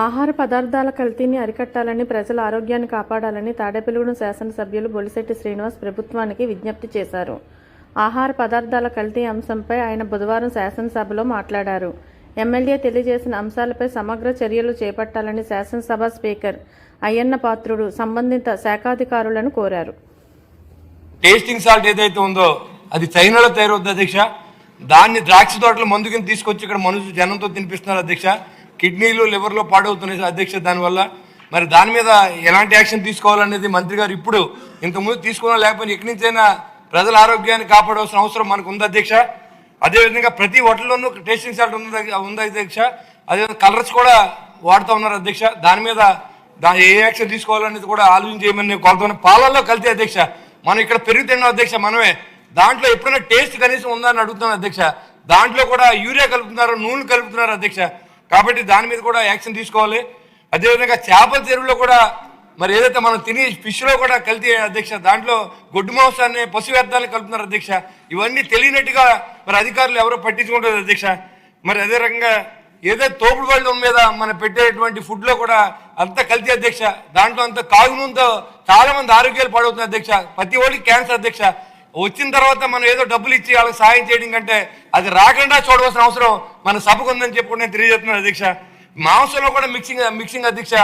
ఆహార పదార్థాల కల్తీని అరికట్టాలని ప్రజల ఆరోగ్యాన్ని కాపాడాలని తాడేపల్లిగూడెం శాసనసభ్యులు బొలిశెట్టి శ్రీనివాస్ ప్రభుత్వానికి విజ్ఞప్తి చేశారు. ఆహార పదార్థాల కల్తీ అంశంపై ఆయన బుధవారం శాసనసభలో మాట్లాడారు. ఎమ్మెల్యే తెలియజేసిన అంశాలపై సమగ్ర చర్యలు చేపట్టాలని శాసనసభ స్పీకర్ అయ్యన్న పాత్రుడు సంబంధిత శాఖాధికారులను కోరారు. టేస్టింగ్ సాల్ట్ ఏదైతే ఉందో అది చైనాలో తయారవుతుంది అధ్యక్ష. దాన్ని ద్రాక్ష తోటలు ముందుకుని తీసుకొచ్చి ఇక్కడ మనుషులు జనంతో తినిపిస్తున్నారు అధ్యక్ష. కిడ్నీలు లివర్లో పాడవుతున్నాయి అధ్యక్ష దానివల్ల మరి దాని మీద ఎలాంటి యాక్షన్ తీసుకోవాలనేది మంత్రి గారు ఇప్పుడు ఇంతకుముందు తీసుకున్నా లేకపోయినా ఎక్కడి నుంచైనా ప్రజల ఆరోగ్యాన్ని కాపాడవలసిన అవసరం మనకు ఉంది అధ్యక్ష. అదేవిధంగా ప్రతి హోటల్లోనూ టేస్టింగ్ సాల్ట్ ఉంది ఉంది అధ్యక్ష. అదే కలర్స్ కూడా వాడుతూ ఉన్నారు అధ్యక్ష. దాని మీద దా ఏ యాక్షన్ తీసుకోవాలనేది కూడా ఆలోచన చేయమని నేను కోరుతున్నాను. పాలల్లో కలితే అధ్యక్ష మనం ఇక్కడ పెరుగుతున్నాం అధ్యక్ష మనమే. దాంట్లో ఎప్పుడైనా టేస్ట్ కనీసం ఉందని అడుగుతున్నాను అధ్యక్ష. దాంట్లో కూడా యూరియా కలుపుతున్నారు నూనె కలుపుతున్నారు అధ్యక్ష. కాబట్టి దాని మీద కూడా యాక్షన్ తీసుకోవాలి. అదేవిధంగా చేపల చెరువులో కూడా మరి ఏదైతే మనం తిని ఫిష్లో కూడా కల్తీ అధ్యక్ష దాంట్లో గొడ్డు మాంసాన్ని పశు వ్యర్థాలను కలుపుతున్నారు అధ్యక్ష. ఇవన్నీ తెలియనట్టుగా మరి అధికారులు ఎవరో పట్టించుకుంటారు అధ్యక్ష. మరి అదే రకంగా ఏదో తోపుడు బళ్ళం మీద మనం పెట్టేటువంటి ఫుడ్లో కూడా అంత కల్తీ అధ్యక్ష దాంట్లో అంత కాగునంతో చాలా మంది ఆరోగ్యాలు పాడవుతున్నాయి అధ్యక్ష. ప్రతి ఒక్కరికి క్యాన్సర్ అధ్యక్ష. వచ్చిన తర్వాత మనం ఏదో డబ్బులు ఇచ్చి వాళ్ళకి సాయం చేయడం కంటే అది రాకుండా చూడవలసిన అవసరం మన సభకు ఉందని చెప్పి నేను తెలియజేస్తున్నాను అధ్యక్ష. మాంసంలో కూడా మిక్సింగ్ మిక్సింగ్ అధ్యక్ష.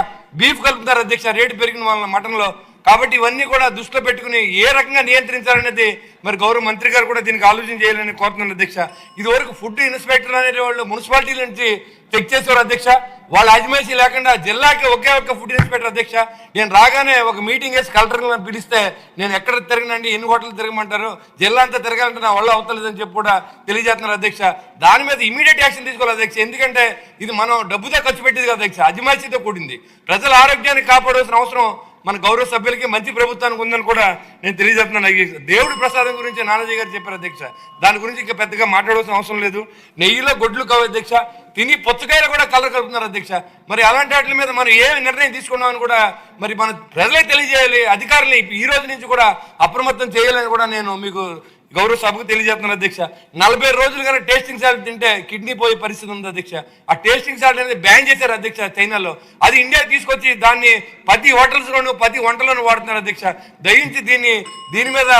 బీఫ్ కలుపుతారు అధ్యక్ష. రేటు పెరిగిన వాళ్ళ మటన్లో. కాబట్టి ఇవన్నీ కూడా దృష్టిలో పెట్టుకుని ఏ రకంగా నియంత్రించాలనేది మరి గౌరవ మంత్రి గారు కూడా దీనికి ఆలోచన చేయాలని కోరుతున్నాను అధ్యక్ష. ఇదివరకు ఫుడ్ ఇన్స్పెక్టర్ అనే వాళ్ళు మున్సిపాలిటీ నుంచి చెక్ చేసేవారు అధ్యక్ష. వాళ్ళ అజమాయిషి లేకుండా జిల్లాకి ఒకే ఒక్క ఫుడ్ ఇన్స్పెక్టర్ అధ్యక్ష. నేను రాగానే ఒక మీటింగ్ వేసి కలెక్టర్ పిలిస్తే నేను ఎక్కడ తిరగనండి? ఎన్ని హోటల్ తిరగమంటారు? జిల్లా అంతా తిరగాలంటే నా వల్ల అవుతలేదని చెప్పి కూడా తెలియజేస్తున్నారు అధ్యక్ష. దాని మీద ఇమీడియట్ యాక్షన్ తీసుకోవాలి అధ్యక్ష. ఎందుకంటే ఇది మనం డబ్బుతో ఖర్చు పెట్టేది కదా అధ్యక్ష. అజమాయిషీతో కూడింది. ప్రజల ఆరోగ్యాన్ని కాపాడవలసిన అవసరం మన గౌరవ సభ్యులకి మంచి ప్రభుత్వానికి ఉందని కూడా నేను తెలియజేస్తున్నాను. అధ్యక్ష. దేవుడి ప్రసాదం గురించి నానాజీ గారు చెప్పారు అధ్యక్ష. దాని గురించి ఇంకా పెద్దగా మాట్లాడవలసిన అవసరం లేదు. నెయ్యిలో గొడ్లు కావు అధ్యక్ష. తిని పుచ్చకాయలు కూడా కలర్ కలుపుతున్నారు అధ్యక్ష. మరి అలాంటి వాటి మీద మనం ఏ నిర్ణయం తీసుకున్నామని కూడా మరి మన ప్రజలే తెలియజేయాలి అధికారులు. ఈ రోజు నుంచి కూడా అప్రమత్తం చేయాలని కూడా నేను మీకు గౌరవ సభకు తెలియజేస్తున్నాను అధ్యక్ష. నలభై రోజులు కానీ టేస్టింగ్ సాల్ట్ తింటే కిడ్నీ పోయే పరిస్థితి ఉంది అధ్యక్ష. ఆ టేస్టింగ్ సాల్ట్ అనేది బ్యాన్ చేశారు అధ్యక్ష చైనాలో. అది ఇండియా తీసుకొచ్చి దాన్ని ప్రతి హోటల్స్లోను ప్రతి వంటలోనూ వాడుతున్నారు అధ్యక్ష. దయించి దీన్ని దీని మీద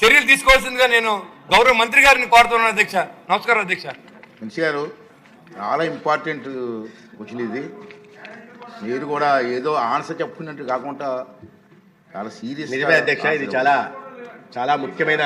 చర్యలు తీసుకోవాల్సిందిగా నేను గౌరవ మంత్రి గారిని కోరుతున్నాను అధ్యక్ష. నమస్కారం అధ్యక్ష. గారు చాలా ఇంపార్టెంట్ క్వశ్చన్ ఇది. మీరు కూడా ఏదో ఆన్సర్ చెప్పుకున్నట్టు కాకుండా చాలా సీరియస్ అధ్యక్ష ఇది చాలా చాలా ముఖ్యమైన